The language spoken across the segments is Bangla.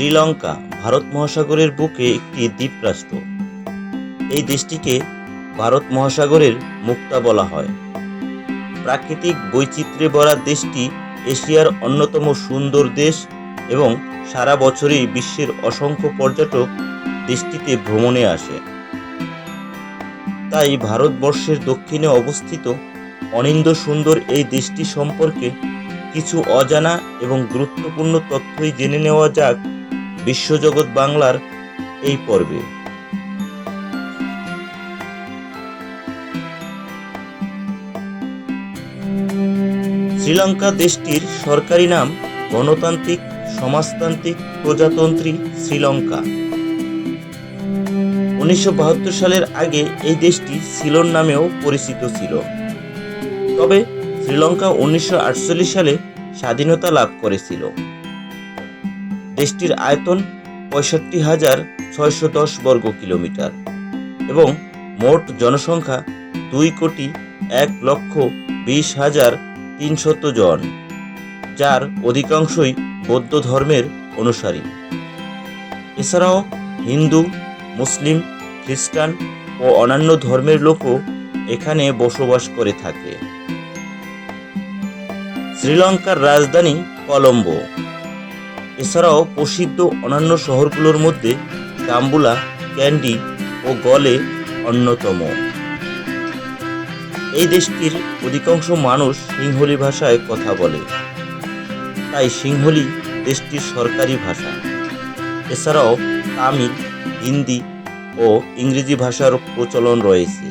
শ্রীলঙ্কা ভারত মহাসাগরের বুকে একটি দ্বীপরাষ্ট্র। এই দেশটিকে ভারত মহাসাগরের মুক্তা বলা হয়। প্রাকৃতিক বৈচিত্র্যে ভরা দেশটি এশিয়ার অন্যতম সুন্দর দেশ এবং সারা বছরই বিশ্বের অসংখ্য পর্যটক দেশটিতে ভ্রমণে আসে। তাই ভারতবর্ষের দক্ষিণে অবস্থিত অনিন্দ সুন্দর এই দেশটি সম্পর্কে কিছু অজানা এবং গুরুত্বপূর্ণ তথ্যই জেনে নেওয়া যাক বিশ্বজগৎ বাংলার এই পর্বে। শ্রীলঙ্কা দেশটির সরকারি নাম গণতান্ত্রিক, সমাজতান্ত্রিক প্রজাতন্ত্রী শ্রীলঙ্কা। উনিশশো বাহাত্তর সালের আগে এই দেশটি সিলন নামেও পরিচিত ছিল। তবে শ্রীলঙ্কা উনিশশো আটচল্লিশ সালে স্বাধীনতা লাভ করেছিল। দেশটির আয়তন পঁয়ষট্টি হাজার ছয়শো দশ বর্গ কিলোমিটার এবং মোট জনসংখ্যা দুই কোটি এক লক্ষ বিশ হাজার তিনশত জন, যার অধিকাংশই বৌদ্ধ ধর্মের অনুসারী। এছাড়াও হিন্দু, মুসলিম, খ্রিস্টান ও অন্যান্য ধর্মের লোকও এখানে বসবাস করে থাকে। শ্রীলঙ্কার রাজধানী কলম্বো এছাড়াও প্রসিদ্ধ অন্যান্য শহরগুলোর মধ্যে ডাম্বুলা ক্যান্ডি ও গলে অন্যতম। এই দেশটির অধিকাংশ মানুষ সিংহলি ভাষায় কথা বলে। তাই সিংহলি দেশটির সরকারি ভাষা। এছাড়াও তামিল, হিন্দি ও ইংরেজি ভাষার প্রচলন রয়েছে।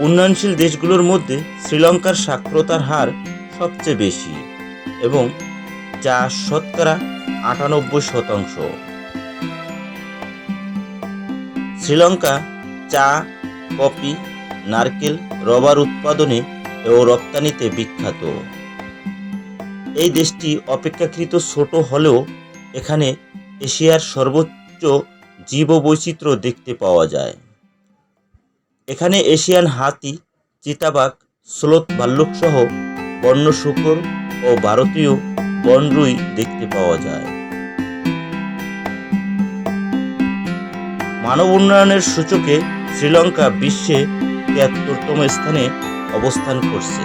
উন্নয়নশীল দেশগুলোর মধ্যে শ্রীলঙ্কার সাক্ষরতার হার সবচেয়ে বেশি এবং যা শতকরা আটানব্বই শতাংশ। শ্রীলঙ্কা চা, কফি, নারকেল, রবার উৎপাদনে ও রপ্তানিতে বিখ্যাত। এই দেশটি অপেক্ষাকৃত ছোট হলেও এখানে এশিয়ার সর্বোচ্চ জীববৈচিত্র্য দেখতে পাওয়া যায়। এখানে এশিয়ান হাতি, চিতাবাঘ, স্লোথ ভাল্লুক সহ বন্য শুকর ও ভারতীয় বনরুই দেখতে পাওয়া যায়। মানব উন্নয়নের সূচকে শ্রীলঙ্কা বিশ্বে তিয়াত্তরতম স্থানে অবস্থান করছে।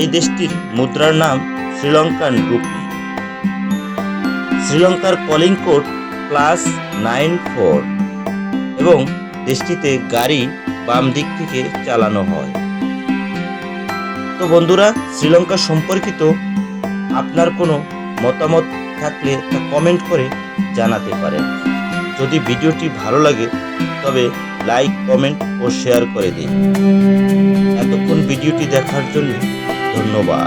এই দেশটির মুদ্রার নাম শ্রীলঙ্কান রুপি। শ্রীলঙ্কার calling code plus nine four এবং দেশটিতে গাড়ি বাম দিক থেকে চালানো হয়। তো বন্ধুরা, শ্রীলঙ্কা সম্পর্কিত আপনার কোনো মতামত থাকলে তা কমেন্ট করে জানাতে পারেন। যদি ভিডিওটি ভালো লাগে, তবে লাইক কমেন্ট ও শেয়ার করে দিন। এতক্ষণ ভিডিওটি দেখার জন্য ধন্যবাদ।